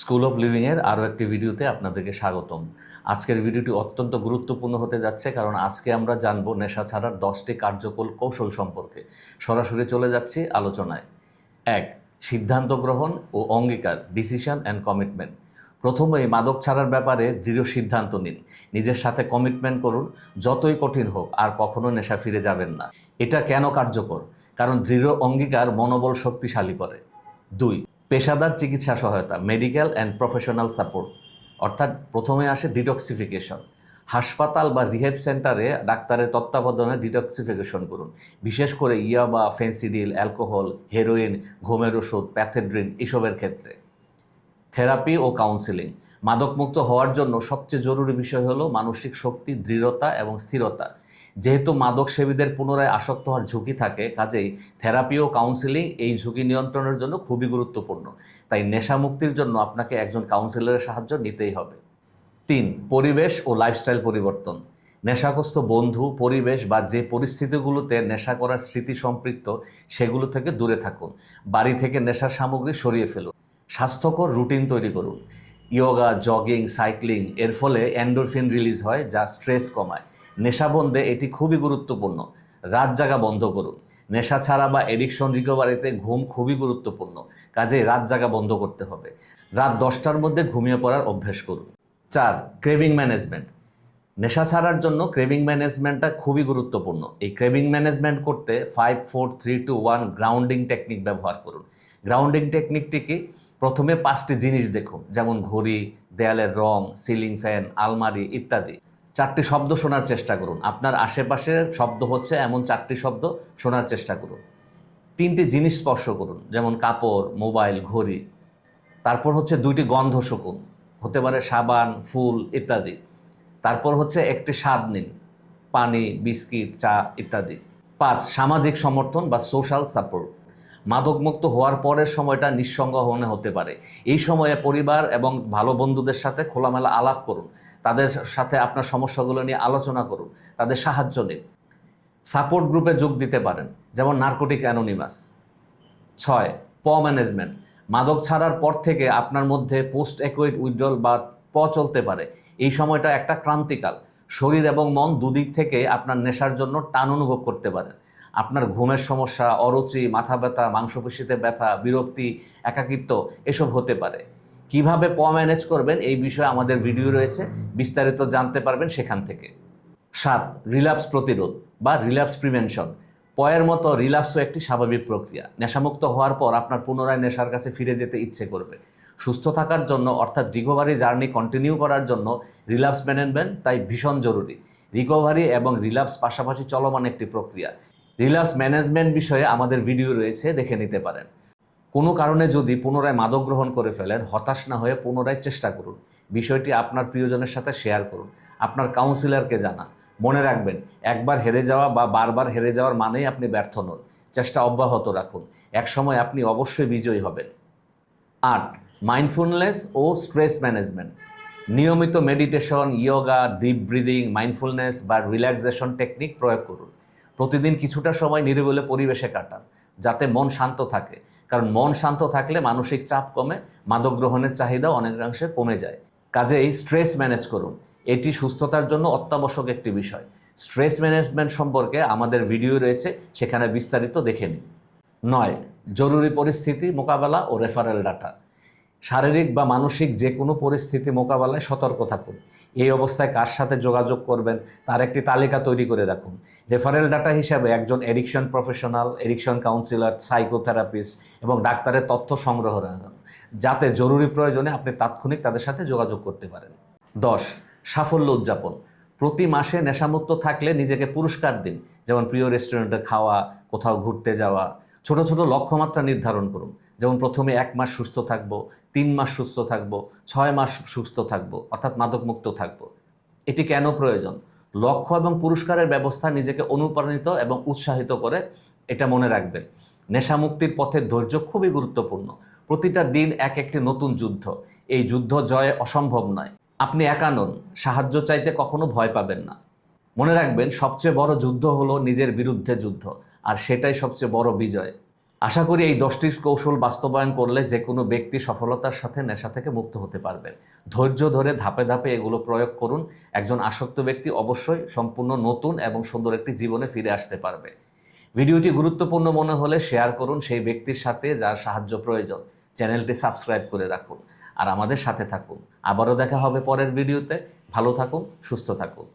School of লিভিংয়ের আরও একটি ভিডিওতে আপনাদেরকে স্বাগতম। আজকের ভিডিওটি অত্যন্ত গুরুত্বপূর্ণ হতে যাচ্ছে কারণ আজকে আমরা জানব নেশা ছাড়ার দশটি কার্যকর কৌশল সম্পর্কে। সরাসরি চলে যাচ্ছি আলোচনায়। এক, সিদ্ধান্ত গ্রহণ ও অঙ্গীকার ডিসিশন অ্যান্ড কমিটমেন্ট প্রথমেই মাদক ছাড়ার ব্যাপারে দৃঢ় সিদ্ধান্ত নিন। নিজের সাথে কমিটমেন্ট করুন, যতই কঠিন হোক, আর কখনো নেশা ফিরে যাবেন না। এটা কেন কার্যকর? কারণ দৃঢ় অঙ্গীকার মনোবল শক্তিশালী করে। দুই পেশাদার চিকিৎসা সহায়তা মেডিকেল অ্যান্ড প্রফেশনাল সাপোর্ট অর্থাৎ প্রথমে আসে ডিটক্সিফিকেশন হাসপাতাল বা রিহেব সেন্টারে ডাক্তারের তত্ত্বাবধানে ডিটক্সিফিকেশন করুন। বিশেষ করে ইয়াবা ফেন্সিডিল অ্যালকোহল হেরোইন ঘুমের ওষুধ প্যাথেড্রিন এসবের ক্ষেত্রে। থেরাপি ও কাউন্সিলিং। মাদকমুক্ত হওয়ার জন্য সবচেয়ে জরুরি বিষয় হলো মানসিক শক্তি, দৃঢ়তা এবং স্থিরতা। যেহেতু মাদক সেবীদের পুনরায় আসক্ত হওয়ার ঝুঁকি থাকে, কাজেই থেরাপি ও কাউন্সিলিং এই ঝুঁকি নিয়ন্ত্রণের জন্য খুবই গুরুত্বপূর্ণ। তাই নেশা মুক্তির জন্য আপনাকে একজন কাউন্সিলরের সাহায্য নিতেই হবে। তিন, পরিবেশ ও লাইফস্টাইল পরিবর্তন। নেশাগ্রস্ত বন্ধু, পরিবেশ বা যে পরিস্থিতিগুলোতে নেশা করার স্মৃতি সম্পৃক্ত, সেগুলো থেকে দূরে থাকুন। বাড়ি থেকে নেশার সামগ্রী সরিয়ে ফেলুন। স্বাস্থ্যকর রুটিন তৈরি করুন। ইয়োগা, জগিং, সাইক্লিং, এর ফলে অ্যান্ডোরফিন রিলিজ হয়, যা স্ট্রেস কমায়। নেশা বন্ধে এটি খুবই গুরুত্বপূর্ণ। রাত জাগা বন্ধ করুন। নেশা ছাড়া বা এডিকশন রিকভারিতে ঘুম খুবই গুরুত্বপূর্ণ। কাজেই রাত জাগা বন্ধ করতে হবে। রাত দশটার মধ্যে ঘুমিয়ে পড়ার অভ্যেস করুন। চার, ক্রেভিং ম্যানেজমেন্ট। নেশা ছাড়ার জন্য ক্রেভিং ম্যানেজমেন্টটা খুবই গুরুত্বপূর্ণ। এই ক্রেভিং ম্যানেজমেন্ট করতে five four three two one grounding technique ব্যবহার করুন। গ্রাউন্ডিং টেকনিকটি কি? প্রথমে পাঁচটি জিনিস দেখুন যেমন ঘড়ি, দেয়ালের রং, সিলিং ফ্যান, আলমারি ইত্যাদি। চারটি শব্দ শোনার চেষ্টা করুন। আপনার আশেপাশে শব্দ হচ্ছে এমন চারটি শব্দ শোনার চেষ্টা করুন। তিনটি জিনিস স্পর্শ করুন, যেমন কাপড়, মোবাইল, ঘড়ি। তারপর হচ্ছে দুইটি গন্ধ শকুন, হতে পারে সাবান, ফুল ইত্যাদি। তারপর হচ্ছে একটি স্বাদ নিন, পানি, বিস্কিট, চা ইত্যাদি। পাঁচ, সামাজিক সমর্থন বা সোশ্যাল সাপোর্ট মাদকমুক্ত হওয়ার পরের সময়টা নিঃসঙ্গ হনে হতে পারে। এই সময়ে পরিবার এবং ভালো বন্ধুদের সাথে খোলামেলা আলাপ করুন। তাদের সাথে আপনার সমস্যাগুলো নিয়ে আলোচনা করুন। তাদের সাহায্য নিন। সাপোর্ট গ্রুপে যোগ দিতে পারেন, যেমন নার্কোটিক অ্যানোনিমাস। ছয়, প ম্যানেজমেন্ট। মাদক ছাড়ার পর থেকে আপনার মধ্যে পোস্ট অ্যাকুইড উইথড্রল বা প চলতে পারে। এই সময়টা একটা ক্রান্তিকাল। শরীর এবং মন দুদিক থেকে আপনার নেশার জন্য টান অনুভব করতে পারেন। আপনার ঘুমের সমস্যা, অরুচি, মাথা ব্যথা, মাংসপেশিতে ব্যথা, বিরক্তি, একাকিত্ব, এসব হতে পারে। কীভাবে প ম্যানেজ করবেন এই বিষয়ে আমাদের ভিডিও রয়েছে, বিস্তারিত জানতে পারবেন সেখান থেকে। সাত, রিল্যাপস প্রতিরোধ বা রিল্যাপস প্রিভেনশন। পয়ের মতো রিল্যাপসও একটি স্বাভাবিক প্রক্রিয়া। নেশামুক্ত হওয়ার পর আপনার পুনরায় নেশার কাছে ফিরে যেতে ইচ্ছে করবে। সুস্থ থাকার জন্য, অর্থাৎ রিকভারি জার্নি কন্টিনিউ করার জন্য রিল্যাপস ম্যানেজমেন্ট তাই ভীষণ জরুরি। রিকভারি এবং রিল্যাপস পাশাপাশি চলমান একটি প্রক্রিয়া। রিল্যাপস ম্যানেজমেন্ট বিষয়ে আমাদের ভিডিও রয়েছে, দেখে নিতে পারেন। কোনো কারণে যদি পুনরায় মাদক গ্রহণ করে ফেলেন, হতাশ না হয়ে পুনরায় চেষ্টা করুন। বিষয়টি আপনার প্রিয়জনের সাথে শেয়ার করুন। আপনার কাউন্সিলরকে জানান। মনে রাখবেন, একবার হেরে যাওয়া বা বারবার হেরে যাওয়ার মানেই আপনি ব্যর্থ নন। চেষ্টা অব্যাহত রাখুন। একসময় আপনি অবশ্যই বিজয়ী হবেন। আট মাইন্ডফুলনেস ও স্ট্রেস ম্যানেজমেন্ট নিয়মিত meditation yoga deep breathing mindfulness বা রিল্যাক্সেশন টেকনিক প্রয়োগ করুন। প্রতিদিন কিছুটা সময় নিরিবিলি পরিবেশে কাটান, যাতে মন শান্ত থাকে। কারণ মন শান্ত থাকলে মানসিক চাপ কমে মাদক গ্রহণের চাহিদা অনেকাংশে কমে যায়। কাজেই স্ট্রেস ম্যানেজ করুন। এটি সুস্থতার জন্য অত্যাবশ্যক একটি বিষয়। স্ট্রেস ম্যানেজমেন্ট সম্পর্কে আমাদের ভিডিও রয়েছে, সেখানে বিস্তারিত দেখে নিন। নয়, জরুরি পরিস্থিতি মোকাবেলা ও রেফারেল ডাটা। শারীরিক বা মানসিক যে কোনো পরিস্থিতি মোকাবেলায় সতর্ক থাকুন। এই অবস্থায় কার সাথে যোগাযোগ করবেন তার একটি তালিকা তৈরি করে রাখুন। রেফারেল ডাটা হিসাবে একজন addiction professional, addiction counsellor, psychotherapist এবং ডাক্তারের তথ্য সংগ্রহ রাখুন। যাতে জরুরি প্রয়োজনে আপনি তাৎক্ষণিক তাদের সাথে যোগাযোগ করতে পারেন। দশ, সাফল্য উদযাপন। প্রতি মাসে নেশামুক্ত থাকলে নিজেকে পুরস্কার দিন। যেমন প্রিয় রেস্টুরেন্টে খাওয়া, কোথাও ঘুরতে যাওয়া। ছোট ছোট লক্ষ্যমাত্রা নির্ধারণ করুন। যেমন প্রথমে এক মাস সুস্থ থাকব, তিন মাস সুস্থ থাকব, ছয় মাস সুস্থ থাকব, অর্থাৎ মাদকমুক্ত থাকব। এটি কেন প্রয়োজন? লক্ষ্য এবং পুরস্কারের ব্যবস্থা নিজেকে অনুপ্রাণিত এবং উৎসাহিত করে, এটা মনে রাখবেন। নেশামুক্তির পথে ধৈর্য খুবই গুরুত্বপূর্ণ। প্রতিটা দিন এক একটি নতুন যুদ্ধ। এই যুদ্ধ জয়ে অসম্ভব নয়। আপনি একা নন, সাহায্য চাইতে কখনো ভয় পাবেন না। মনে রাখবেন, সবচেয়ে বড় যুদ্ধ হলো নিজের বিরুদ্ধে যুদ্ধ, আর সেটাই সবচেয়ে বড় বিজয়। আশা করি এই দশটি কৌশল বাস্তবায়ন করলে যে কোনো ব্যক্তি সফলতার সাথে নেশা থেকে মুক্ত হতে পারবেন। ধৈর্য ধরে ধাপে ধাপে এগুলো প্রয়োগ করুন। একজন আসক্ত ব্যক্তি অবশ্যই সম্পূর্ণ নতুন এবং সুন্দর একটি জীবনে ফিরে আসতে পারবে। ভিডিওটি গুরুত্বপূর্ণ মনে হলে শেয়ার করুন সেই ব্যক্তির সাথে যার সাহায্য প্রয়োজন। চ্যানেলটি সাবস্ক্রাইব করে রাখুন। আর আমাদের সাথে থাকুন। আবারও দেখা হবে পরের ভিডিওতে। ভালো থাকুন, সুস্থ থাকুন।